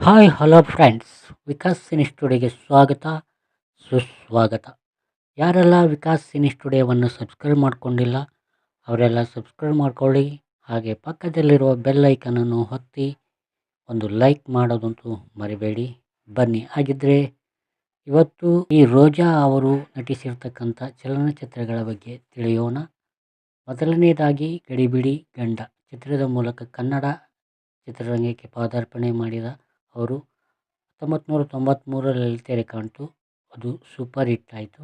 Hi hello friends Vikas cine ಸ್ಟುಡಿಯೋಗೆ ಸ್ವಾಗತ, ಸುಸ್ವಾಗತ. ಯಾರೆಲ್ಲ ವಿಕಾಸ್ ಸಿನಿ ಸ್ಟುಡಿಯೋವನ್ನು ಸಬ್ಸ್ಕ್ರೈಬ್ ಮಾಡಿಕೊಂಡಿಲ್ಲ, ಅವರೆಲ್ಲ ಸಬ್ಸ್ಕ್ರೈಬ್ ಮಾಡಿಕೊಳ್ಳಿ. ಹಾಗೆ ಪಕ್ಕದಲ್ಲಿರುವ ಬೆಲ್ ಐಕನನ್ನು ಹೊತ್ತಿ ಒಂದು ಲೈಕ್ ಮಾಡೋದಂತೂ ಮರಿಬೇಡಿ. ಬನ್ನಿ. ಹಾಗಿದ್ರೆ, ಇವತ್ತು ಈ ರೋಜಾ ಅವರು ನಟಿಸಿರ್ತಕ್ಕಂಥ ಚಲನಚಿತ್ರಗಳ ಬಗ್ಗೆ ತಿಳಿಯೋಣ. ಮೊದಲನೇದಾಗಿ, ಗಡಿಬಿಡಿ ಗಂಡ ಚಿತ್ರದ ಮೂಲಕ ಕನ್ನಡ ಚಿತ್ರರಂಗಕ್ಕೆ ಪಾದಾರ್ಪಣೆ ಮಾಡಿದ ಅವರು ಹತ್ತೊಂಬತ್ತು ನೂರ ತೊಂಬತ್ತ್ಮೂರರಲ್ಲಿ ತೆರೆ ಕಾಣ್ತು. ಅದು ಸೂಪರ್ ಹಿಟ್ ಆಯಿತು.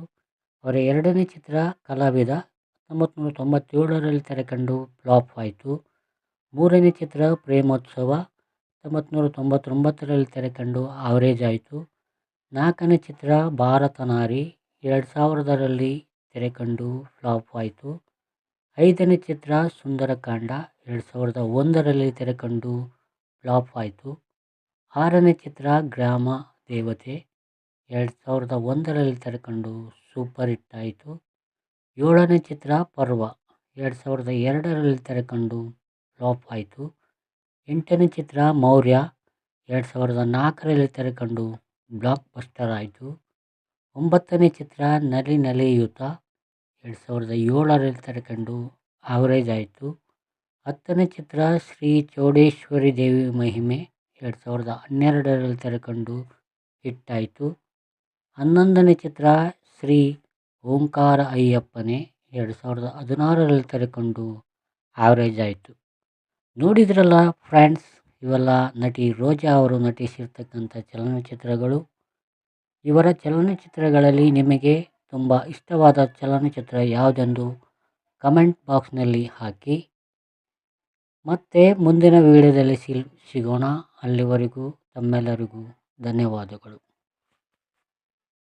ಅವರ ಎರಡನೇ ಚಿತ್ರ ಕಲಾವಿದ ಹತ್ತೊಂಬತ್ತು ತೊಂಬತ್ತೇಳರಲ್ಲಿ ತೆರೆ ಕಂಡು ಫ್ಲಾಪ್ ಆಯಿತು. ಮೂರನೇ ಚಿತ್ರ ಪ್ರೇಮೋತ್ಸವ ಹತ್ತೊಂಬತ್ತು ತೊಂಬತ್ತೊಂಬತ್ತರಲ್ಲಿ ತೆರೆ ಕಂಡು ಆವರೇಜ್ ಆಯಿತು. ನಾಲ್ಕನೇ ಚಿತ್ರ ಭಾರತ ನಾರಿ ಎರಡು ಸಾವಿರದರಲ್ಲಿ ತೆರೆ ಕಂಡು ಫ್ಲಾಪ್ ಆಯಿತು. ಐದನೇ ಚಿತ್ರ ಸುಂದರಕಾಂಡ ಎರಡು ಸಾವಿರದ ಒಂದರಲ್ಲಿ ತೆರೆ ಕಂಡು ಫ್ಲಾಪ್ ಆಯಿತು. ಆರನೇ ಚಿತ್ರ ಗ್ರಾಮ ದೇವತೆ. ಎರಡು ಸಾವಿರದ ಒಂದರಲ್ಲಿ ತೆರೆಕಂಡು ಸೂಪರ್ ಹಿಟ್ ಆಯಿತು. ಏಳನೇ ಚಿತ್ರ ಪರ್ವ. ಎರಡು ಸಾವಿರದ ಎರಡರಲ್ಲಿ ತೆರೆಕಂಡು ಫ್ಲಾಪ್ ಆಯಿತು. ಎಂಟನೇ ಚಿತ್ರ ಮೌರ್ಯ. ಎರಡು ಸಾವಿರದ ನಾಲ್ಕರಲ್ಲಿ ತೆರೆಕಂಡು ಬ್ಲಾಕ್ ಬಸ್ಟರ್ ಆಯಿತು. ಒಂಬತ್ತನೇ ಚಿತ್ರ ನಲಿ ನಲಿಯುತ ಎರಡು ಸಾವಿರದ ಏಳರಲ್ಲಿ ತೆರೆಕಂಡು ಆವರೇಜ್ ಆಯಿತು. ಹತ್ತನೇ ಚಿತ್ರ ಶ್ರೀ ಚೌಡೇಶ್ವರಿ ದೇವಿ ಮಹಿಮೆ. ಎರಡು ಸಾವಿರದ ಹನ್ನೆರಡರಲ್ಲಿ ತೆರೆಕಂಡು ಹಿಟ್ಟಾಯಿತು. ಹನ್ನೊಂದನೇ ಚಿತ್ರ ಶ್ರೀ ಓಂಕಾರ ಅಯ್ಯಪ್ಪನೇ ಎರಡು ಸಾವಿರದ ಹದಿನಾರರಲ್ಲಿ ತೆರೆಕೊಂಡು ಆವ್ರೇಜ್ ಆಯಿತು ನೋಡಿದ್ರಲ್ಲ ಫ್ರೆಂಡ್ಸ್ ಇವೆಲ್ಲ ನಟಿ ರೋಜಾ ಅವರು ನಟಿಸಿರ್ತಕ್ಕಂಥ ಚಲನಚಿತ್ರಗಳು. ಇವರ ಚಲನಚಿತ್ರಗಳಲ್ಲಿ ನಿಮಗೆ ತುಂಬ ಇಷ್ಟವಾದ ಚಲನಚಿತ್ರ ಯಾವುದೆಂದು ಕಮೆಂಟ್ ಬಾಕ್ಸ್ನಲ್ಲಿ ಹಾಕಿ. ಮತ್ತೆ ಮುಂದಿನ ವಿಡಿಯೋದಲ್ಲಿ ಸಿಗೋಣ. ಅಲ್ಲಿವರೆಗೂ ತಮ್ಮೆಲ್ಲರಿಗೂ ಧನ್ಯವಾದಗಳು.